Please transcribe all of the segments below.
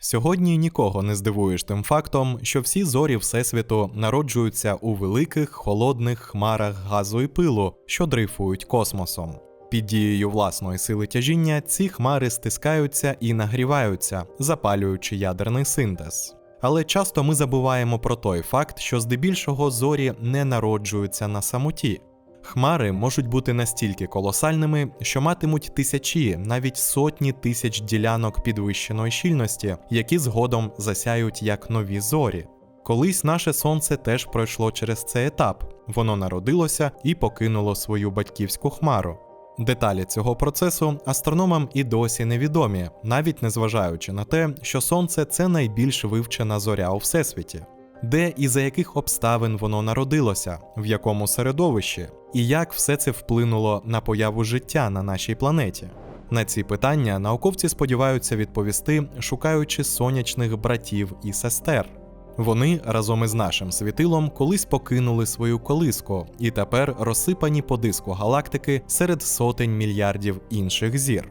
Сьогодні нікого не здивуєш тим фактом, що всі зорі Всесвіту народжуються у великих холодних хмарах газу і пилу, що дрейфують космосом. Під дією власної сили тяжіння ці хмари стискаються і нагріваються, запалюючи ядерний синтез. Але часто ми забуваємо про той факт, що здебільшого зорі не народжуються на самоті. Хмари можуть бути настільки колосальними, що матимуть тисячі, навіть сотні тисяч ділянок підвищеної щільності, які згодом засяють як нові зорі. Колись наше сонце теж пройшло через цей етап, воно народилося і покинуло свою батьківську хмару. Деталі цього процесу астрономам і досі невідомі, навіть незважаючи на те, що сонце це найбільш вивчена зоря у всесвіті де і за яких обставин воно народилося, в якому середовищі, і як все це вплинуло на появу життя на нашій планеті. На ці питання науковці сподіваються відповісти, шукаючи сонячних братів і сестер. Вони разом із нашим світилом колись покинули свою колиску і тепер розсипані по диску галактики серед сотень мільярдів інших зір.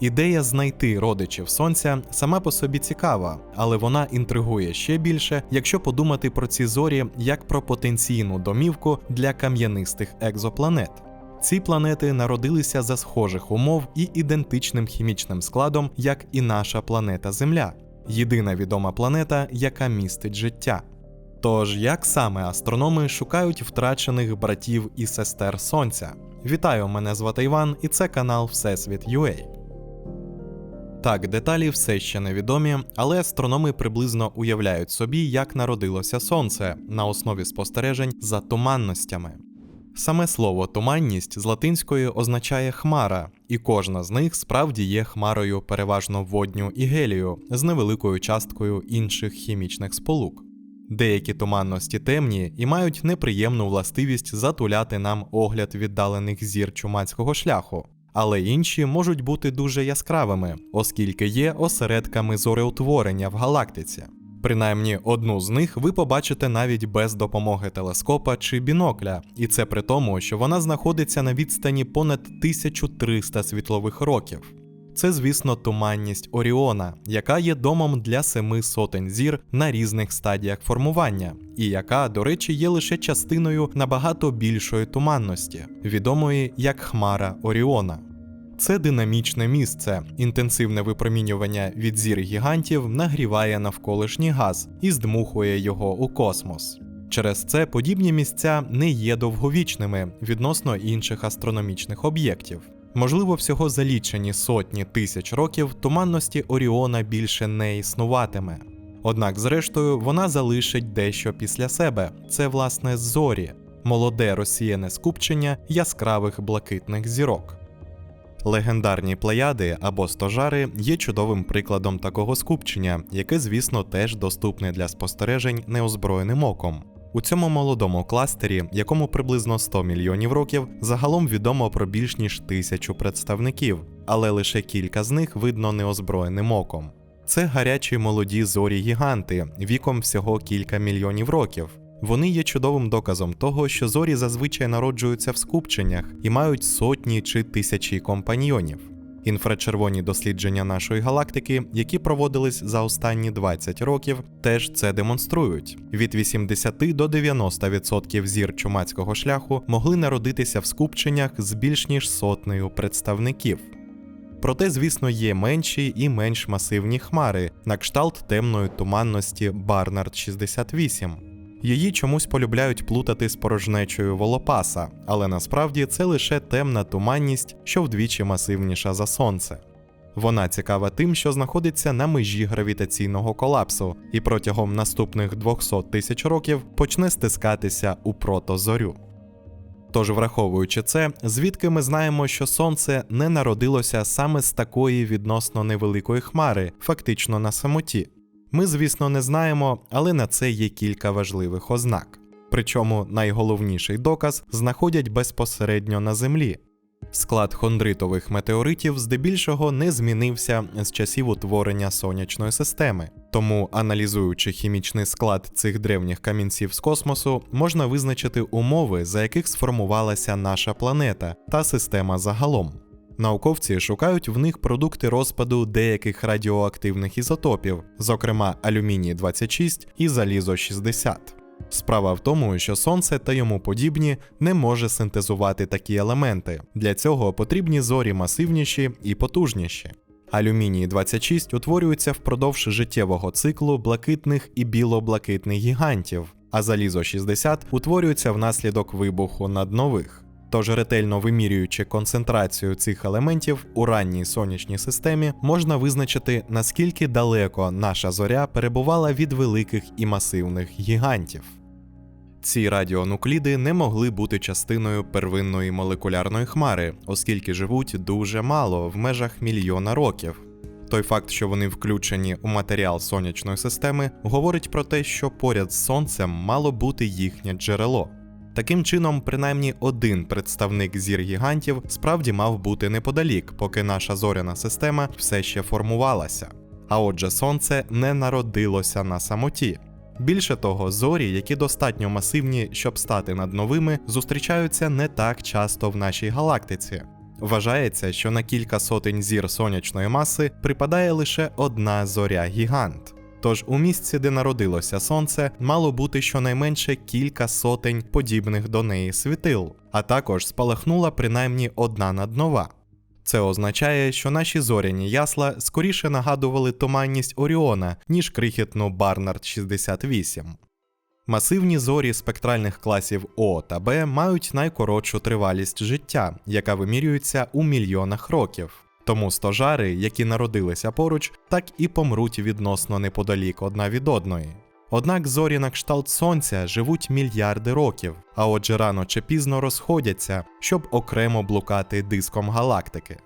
Ідея знайти родичів сонця сама по собі цікава, але вона інтригує ще більше, якщо подумати про ці зорі як про потенційну домівку для кам'янистих екзопланет. Ці планети народилися за схожих умов і ідентичним хімічним складом, як і наша планета Земля, єдина відома планета, яка містить життя. Тож, як саме астрономи шукають втрачених братів і сестер Сонця? Вітаю, мене звати Іван, і це канал Всесвіт UA. Так, деталі все ще невідомі, але астрономи приблизно уявляють собі, як народилося сонце на основі спостережень за туманностями. Саме слово туманність з латинської означає хмара, і кожна з них справді є хмарою переважно водню і гелію з невеликою часткою інших хімічних сполук. Деякі туманності темні і мають неприємну властивість затуляти нам огляд віддалених зір чумацького шляху але інші можуть бути дуже яскравими, оскільки є осередками зореутворення в галактиці. Принаймні одну з них ви побачите навіть без допомоги телескопа чи бінокля, і це при тому, що вона знаходиться на відстані понад 1300 світлових років. Це, звісно, туманність Оріона, яка є домом для семи сотень зір на різних стадіях формування, і яка, до речі, є лише частиною набагато більшої туманності, відомої як Хмара Оріона. Це динамічне місце, інтенсивне випромінювання від зір гігантів нагріває навколишній газ і здмухує його у космос. Через це подібні місця не є довговічними відносно інших астрономічних об'єктів. Можливо, всього за лічені сотні тисяч років туманності Оріона більше не існуватиме. Однак, зрештою, вона залишить дещо після себе це власне зорі, молоде розсіяне скупчення яскравих блакитних зірок. Легендарні плеяди або стожари є чудовим прикладом такого скупчення, яке, звісно, теж доступне для спостережень неозброєним оком. У цьому молодому кластері, якому приблизно 100 мільйонів років, загалом відомо про більш ніж тисячу представників, але лише кілька з них видно неозброєним оком. Це гарячі молоді зорі гіганти віком всього кілька мільйонів років. Вони є чудовим доказом того, що зорі зазвичай народжуються в скупченнях і мають сотні чи тисячі компаньйонів. Інфрачервоні дослідження нашої галактики, які проводились за останні 20 років, теж це демонструють. Від 80 до 90% зір чумацького шляху могли народитися в скупченнях з більш ніж сотнею представників. Проте, звісно, є менші і менш масивні хмари, на кшталт темної туманності Барнард 68. Її чомусь полюбляють плутати з порожнечою волопаса, але насправді це лише темна туманність, що вдвічі масивніша за сонце. Вона цікава тим, що знаходиться на межі гравітаційного колапсу, і протягом наступних 200 тисяч років почне стискатися у протозорю. Тож, враховуючи це, звідки ми знаємо, що сонце не народилося саме з такої відносно невеликої хмари, фактично на самоті. Ми, звісно, не знаємо, але на це є кілька важливих ознак. Причому найголовніший доказ знаходять безпосередньо на землі. Склад хондритових метеоритів здебільшого не змінився з часів утворення сонячної системи, тому, аналізуючи хімічний склад цих древніх камінців з космосу, можна визначити умови, за яких сформувалася наша планета та система загалом. Науковці шукають в них продукти розпаду деяких радіоактивних ізотопів, зокрема алюміній 26 і залізо 60. Справа в тому, що сонце та йому подібні не може синтезувати такі елементи. Для цього потрібні зорі масивніші і потужніші. Алюміній 26 утворюється впродовж життєвого циклу блакитних і біло-блакитних гігантів, а залізо 60 утворюється внаслідок вибуху наднових. Тож ретельно вимірюючи концентрацію цих елементів у ранній сонячній системі, можна визначити, наскільки далеко наша зоря перебувала від великих і масивних гігантів. Ці радіонукліди не могли бути частиною первинної молекулярної хмари, оскільки живуть дуже мало в межах мільйона років. Той факт, що вони включені у матеріал сонячної системи, говорить про те, що поряд з сонцем мало бути їхнє джерело. Таким чином, принаймні один представник зір гігантів справді мав бути неподалік, поки наша зоряна система все ще формувалася. А отже, сонце не народилося на самоті. Більше того, зорі, які достатньо масивні, щоб стати над новими, зустрічаються не так часто в нашій галактиці. Вважається, що на кілька сотень зір сонячної маси припадає лише одна зоря гігант. Тож у місці, де народилося сонце, мало бути щонайменше кілька сотень подібних до неї світил, а також спалахнула принаймні одна наднова. Це означає, що наші зоряні ясла скоріше нагадували туманність Оріона, ніж крихітну Барнард 68. Масивні зорі спектральних класів О та Б мають найкоротшу тривалість життя, яка вимірюється у мільйонах років. Тому стожари, які народилися поруч, так і помруть відносно неподалік одна від одної. Однак зорі на кшталт сонця живуть мільярди років, а отже рано чи пізно розходяться, щоб окремо блукати диском галактики.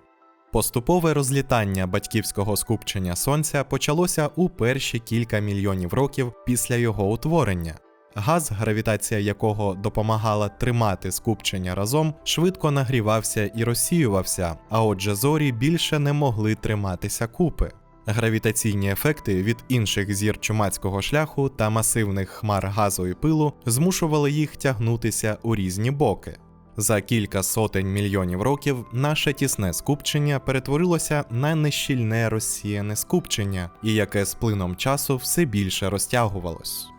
Поступове розлітання батьківського скупчення сонця почалося у перші кілька мільйонів років після його утворення. Газ, гравітація якого допомагала тримати скупчення разом, швидко нагрівався і розсіювався, а отже, зорі більше не могли триматися купи. Гравітаційні ефекти від інших зір чумацького шляху та масивних хмар газу і пилу змушували їх тягнутися у різні боки. За кілька сотень мільйонів років наше тісне скупчення перетворилося на нещільне розсіяне скупчення, і яке з плином часу все більше розтягувалось.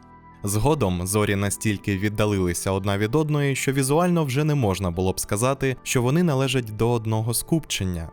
Згодом зорі настільки віддалилися одна від одної, що візуально вже не можна було б сказати, що вони належать до одного скупчення.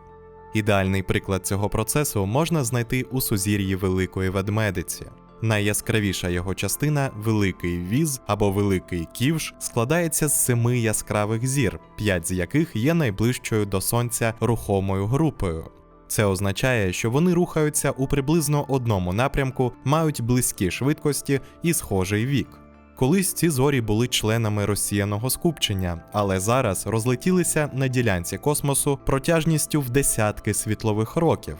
Ідеальний приклад цього процесу можна знайти у сузір'ї Великої Ведмедиці. Найяскравіша його частина, великий віз або великий ківш, складається з семи яскравих зір, п'ять з яких є найближчою до сонця рухомою групою. Це означає, що вони рухаються у приблизно одному напрямку, мають близькі швидкості і схожий вік. Колись ці зорі були членами розсіяного скупчення, але зараз розлетілися на ділянці космосу протяжністю в десятки світлових років.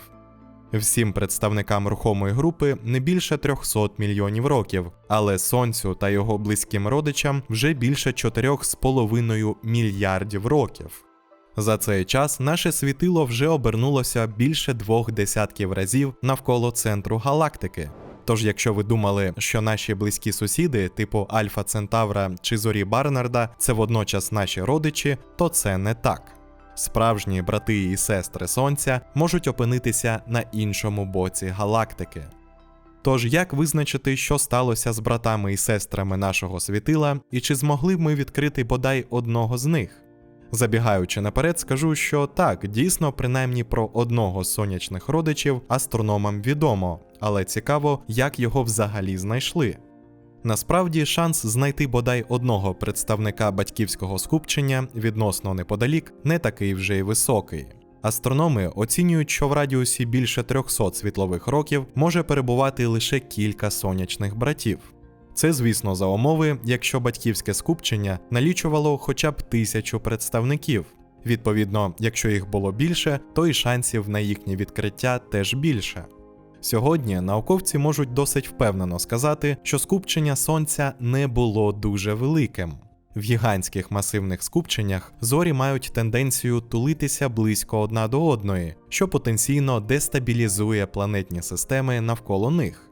Всім представникам рухомої групи не більше 300 мільйонів років, але Сонцю та його близьким родичам вже більше 4,5 мільярдів років. За цей час наше світило вже обернулося більше двох десятків разів навколо центру галактики. Тож, якщо ви думали, що наші близькі сусіди, типу Альфа Центавра чи Зорі Барнарда, це водночас наші родичі, то це не так. Справжні брати і сестри Сонця можуть опинитися на іншому боці галактики. Тож як визначити, що сталося з братами і сестрами нашого світила, і чи змогли б ми відкрити бодай одного з них? Забігаючи наперед, скажу, що так, дійсно, принаймні про одного з сонячних родичів астрономам відомо, але цікаво, як його взагалі знайшли. Насправді, шанс знайти бодай одного представника батьківського скупчення відносно неподалік не такий вже й високий. Астрономи оцінюють, що в радіусі більше 300 світлових років може перебувати лише кілька сонячних братів. Це, звісно, за умови, якщо батьківське скупчення налічувало хоча б тисячу представників. Відповідно, якщо їх було більше, то і шансів на їхнє відкриття теж більше. Сьогодні науковці можуть досить впевнено сказати, що скупчення сонця не було дуже великим. В гігантських масивних скупченнях зорі мають тенденцію тулитися близько одна до одної, що потенційно дестабілізує планетні системи навколо них.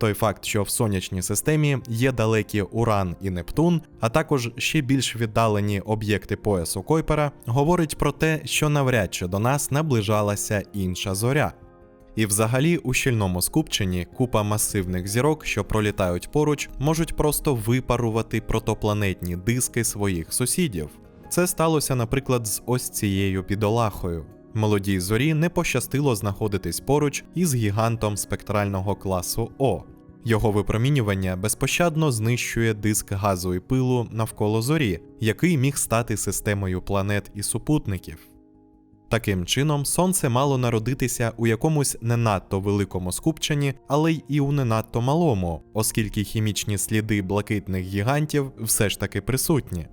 Той факт, що в сонячній системі є далекі Уран і Нептун, а також ще більш віддалені об'єкти поясу Койпера, говорить про те, що навряд чи до нас наближалася інша зоря. І взагалі у щільному скупченні купа масивних зірок, що пролітають поруч, можуть просто випарувати протопланетні диски своїх сусідів. Це сталося, наприклад, з ось цією бідолахою. Молодій зорі не пощастило знаходитись поруч із гігантом спектрального класу О. Його випромінювання безпощадно знищує диск газу і пилу навколо зорі, який міг стати системою планет і супутників. Таким чином, сонце мало народитися у якомусь не надто великому скупченні, але й і у не надто малому, оскільки хімічні сліди блакитних гігантів все ж таки присутні.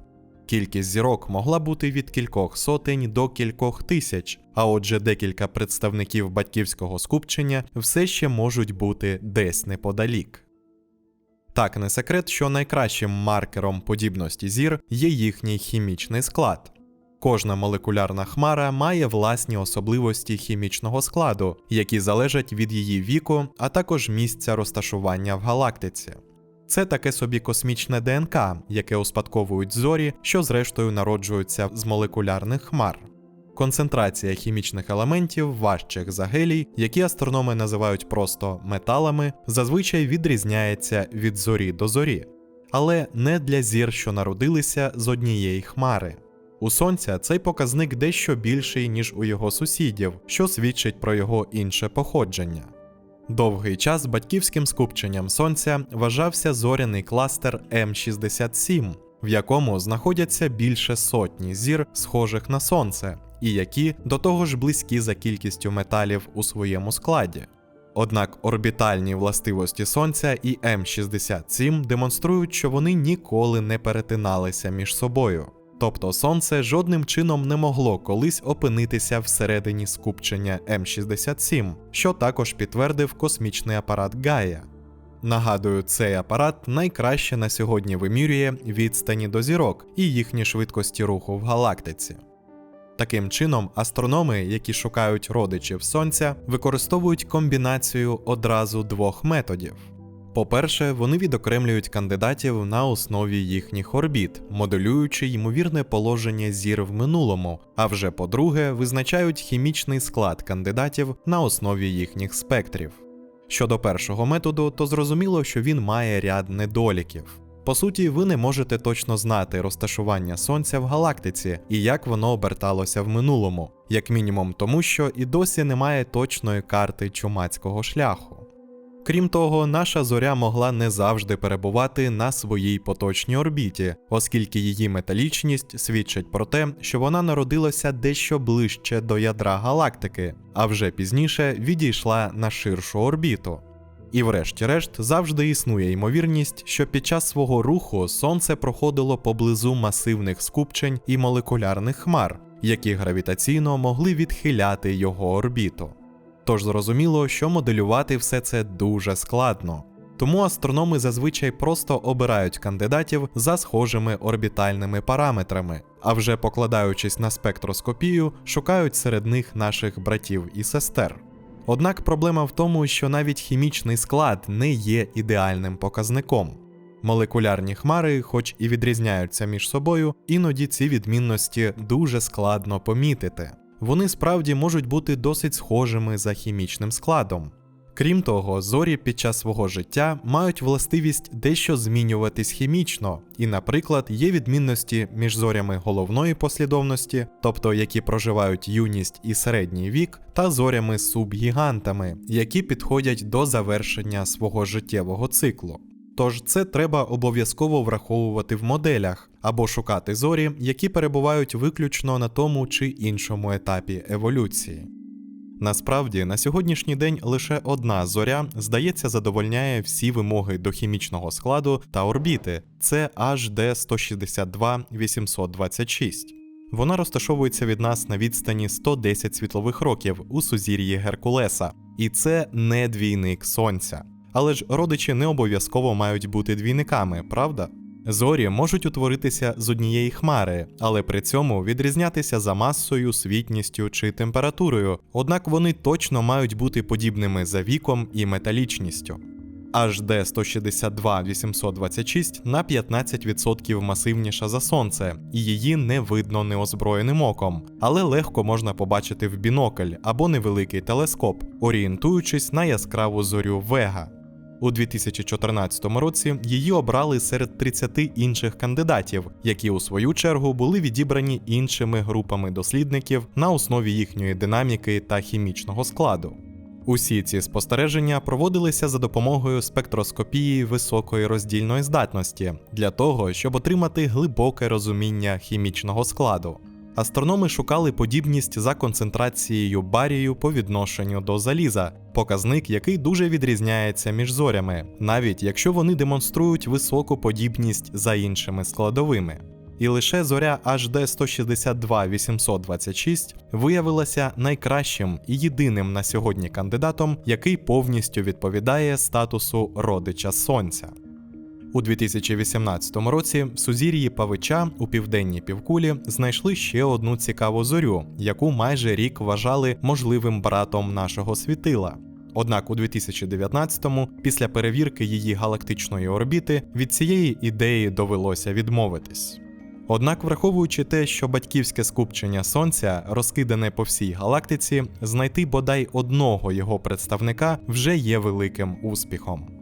Кількість зірок могла бути від кількох сотень до кількох тисяч, а отже, декілька представників батьківського скупчення все ще можуть бути десь неподалік. Так, не секрет, що найкращим маркером подібності зір є їхній хімічний склад. Кожна молекулярна хмара має власні особливості хімічного складу, які залежать від її віку, а також місця розташування в галактиці. Це таке собі космічне ДНК, яке успадковують зорі, що зрештою народжуються з молекулярних хмар. Концентрація хімічних елементів важчих за гелій, які астрономи називають просто металами, зазвичай відрізняється від зорі до зорі, але не для зір, що народилися з однієї хмари. У сонця цей показник дещо більший, ніж у його сусідів, що свідчить про його інше походження. Довгий час батьківським скупченням сонця вважався зоряний кластер М67, в якому знаходяться більше сотні зір, схожих на сонце, і які до того ж близькі за кількістю металів у своєму складі. Однак орбітальні властивості Сонця і М67 демонструють, що вони ніколи не перетиналися між собою. Тобто Сонце жодним чином не могло колись опинитися всередині скупчення М67, що також підтвердив космічний апарат Гая. Нагадую, цей апарат найкраще на сьогодні вимірює відстані до зірок і їхні швидкості руху в галактиці. Таким чином, астрономи, які шукають родичів Сонця, використовують комбінацію одразу двох методів. По-перше, вони відокремлюють кандидатів на основі їхніх орбіт, моделюючи ймовірне положення зір в минулому, а вже по-друге, визначають хімічний склад кандидатів на основі їхніх спектрів. Щодо першого методу, то зрозуміло, що він має ряд недоліків. По суті, ви не можете точно знати розташування сонця в галактиці і як воно оберталося в минулому, як мінімум тому, що і досі немає точної карти чумацького шляху. Крім того, наша зоря могла не завжди перебувати на своїй поточній орбіті, оскільки її металічність свідчить про те, що вона народилася дещо ближче до ядра галактики, а вже пізніше відійшла на ширшу орбіту. І врешті-решт завжди існує ймовірність, що під час свого руху Сонце проходило поблизу масивних скупчень і молекулярних хмар, які гравітаційно могли відхиляти його орбіту. Тож зрозуміло, що моделювати все це дуже складно. Тому астрономи зазвичай просто обирають кандидатів за схожими орбітальними параметрами, а вже покладаючись на спектроскопію, шукають серед них наших братів і сестер. Однак проблема в тому, що навіть хімічний склад не є ідеальним показником. Молекулярні хмари, хоч і відрізняються між собою, іноді ці відмінності дуже складно помітити вони справді можуть бути досить схожими за хімічним складом. Крім того, зорі під час свого життя мають властивість дещо змінюватись хімічно, і, наприклад, є відмінності між зорями головної послідовності, тобто які проживають юність і середній вік, та зорями субгігантами, які підходять до завершення свого життєвого циклу. Тож це треба обов'язково враховувати в моделях або шукати зорі, які перебувають виключно на тому чи іншому етапі еволюції. Насправді, на сьогоднішній день лише одна зоря, здається, задовольняє всі вимоги до хімічного складу та орбіти це HD 162 826. Вона розташовується від нас на відстані 110 світлових років у сузір'ї Геркулеса, і це не двійник Сонця. Але ж родичі не обов'язково мають бути двійниками, правда? Зорі можуть утворитися з однієї хмари, але при цьому відрізнятися за масою, світністю чи температурою, однак вони точно мають бути подібними за віком і металічністю. HD 162 826 на 15% масивніша за сонце, і її не видно неозброєним оком, але легко можна побачити в бінокль або невеликий телескоп, орієнтуючись на яскраву зорю Вега. У 2014 році її обрали серед 30 інших кандидатів, які у свою чергу були відібрані іншими групами дослідників на основі їхньої динаміки та хімічного складу. Усі ці спостереження проводилися за допомогою спектроскопії високої роздільної здатності для того, щоб отримати глибоке розуміння хімічного складу. Астрономи шукали подібність за концентрацією барію по відношенню до заліза, показник, який дуже відрізняється між зорями, навіть якщо вони демонструють високу подібність за іншими складовими. І лише зоря HD 162 826 виявилася найкращим і єдиним на сьогодні кандидатом, який повністю відповідає статусу родича Сонця. У 2018 році в сузір'ї Павича у південній півкулі знайшли ще одну цікаву зорю, яку майже рік вважали можливим братом нашого світила. Однак у 2019-му, після перевірки її галактичної орбіти, від цієї ідеї довелося відмовитись. Однак, враховуючи те, що батьківське скупчення сонця розкидане по всій галактиці, знайти бодай одного його представника вже є великим успіхом.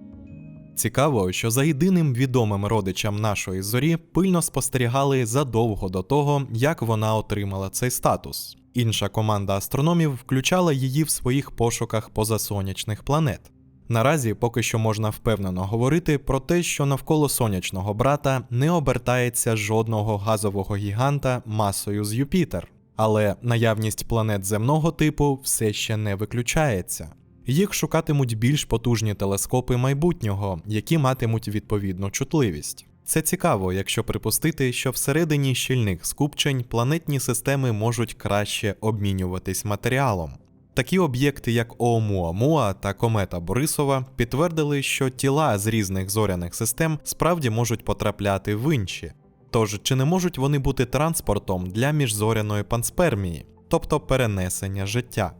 Цікаво, що за єдиним відомим родичем нашої зорі пильно спостерігали задовго до того, як вона отримала цей статус. Інша команда астрономів включала її в своїх пошуках позасонячних планет. Наразі поки що можна впевнено говорити про те, що навколо сонячного брата не обертається жодного газового гіганта масою з Юпітер, але наявність планет земного типу все ще не виключається. Їх шукатимуть більш потужні телескопи майбутнього, які матимуть відповідну чутливість. Це цікаво, якщо припустити, що всередині щільних скупчень планетні системи можуть краще обмінюватись матеріалом. Такі об'єкти, як Оумуамуа та комета Борисова, підтвердили, що тіла з різних зоряних систем справді можуть потрапляти в інші. Тож чи не можуть вони бути транспортом для міжзоряної панспермії, тобто перенесення життя?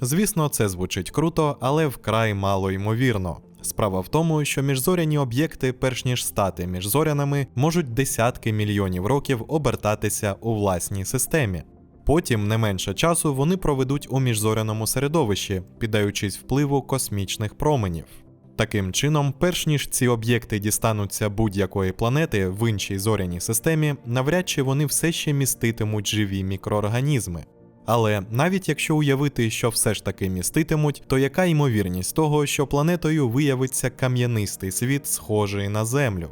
Звісно, це звучить круто, але вкрай мало ймовірно. Справа в тому, що міжзоряні об'єкти, перш ніж стати міжзоряними, можуть десятки мільйонів років обертатися у власній системі. Потім не менше часу вони проведуть у міжзоряному середовищі, піддаючись впливу космічних променів. Таким чином, перш ніж ці об'єкти дістануться будь-якої планети в іншій зоряній системі, навряд чи вони все ще міститимуть живі мікроорганізми. Але навіть якщо уявити, що все ж таки міститимуть, то яка ймовірність того, що планетою виявиться кам'янистий світ, схожий на Землю?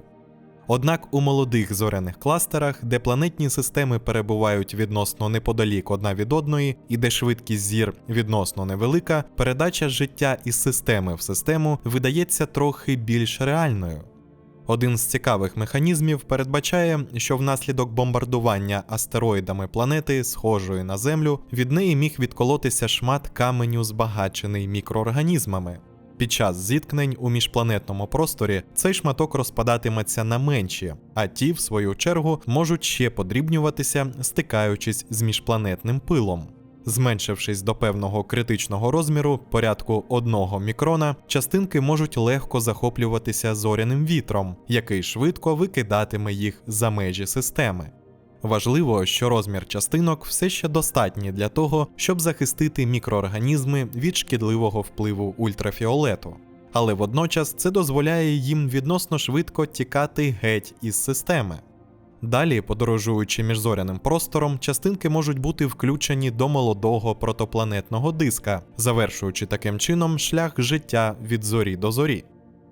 Однак у молодих зоряних кластерах, де планетні системи перебувають відносно неподалік одна від одної, і де швидкість зір відносно невелика, передача життя із системи в систему видається трохи більш реальною. Один з цікавих механізмів передбачає, що внаслідок бомбардування астероїдами планети, схожої на Землю, від неї міг відколотися шмат каменю, збагачений мікроорганізмами. Під час зіткнень у міжпланетному просторі цей шматок розпадатиметься на менші, а ті, в свою чергу, можуть ще подрібнюватися, стикаючись з міжпланетним пилом. Зменшившись до певного критичного розміру, порядку 1 мікрона, частинки можуть легко захоплюватися зоряним вітром, який швидко викидатиме їх за межі системи. Важливо, що розмір частинок все ще достатній для того, щоб захистити мікроорганізми від шкідливого впливу ультрафіолету. Але водночас це дозволяє їм відносно швидко тікати геть із системи. Далі, подорожуючи міжзоряним простором, частинки можуть бути включені до молодого протопланетного диска, завершуючи таким чином шлях життя від зорі до зорі.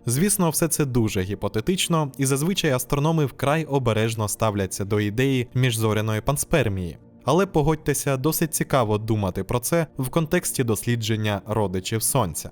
Звісно, все це дуже гіпотетично, і зазвичай астрономи вкрай обережно ставляться до ідеї міжзоряної панспермії. Але погодьтеся, досить цікаво думати про це в контексті дослідження родичів Сонця.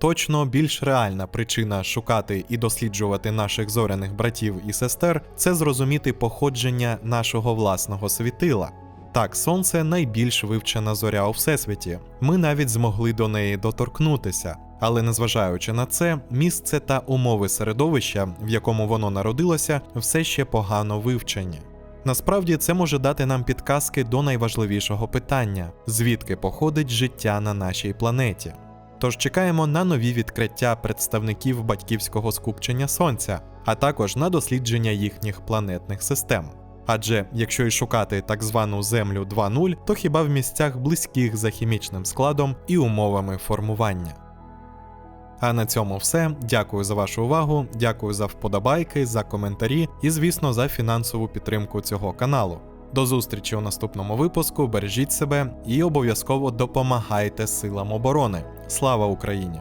Точно більш реальна причина шукати і досліджувати наших зоряних братів і сестер це зрозуміти походження нашого власного світила. Так, сонце найбільш вивчена зоря у всесвіті. Ми навіть змогли до неї доторкнутися. Але незважаючи на це, місце та умови середовища, в якому воно народилося, все ще погано вивчені. Насправді це може дати нам підказки до найважливішого питання: звідки походить життя на нашій планеті. Тож чекаємо на нові відкриття представників батьківського скупчення Сонця, а також на дослідження їхніх планетних систем. Адже якщо й шукати так звану Землю 2.0, то хіба в місцях близьких за хімічним складом і умовами формування. А на цьому все. Дякую за вашу увагу, дякую за вподобайки, за коментарі і, звісно, за фінансову підтримку цього каналу. До зустрічі у наступному випуску. Бережіть себе і обов'язково допомагайте силам оборони. Слава Україні!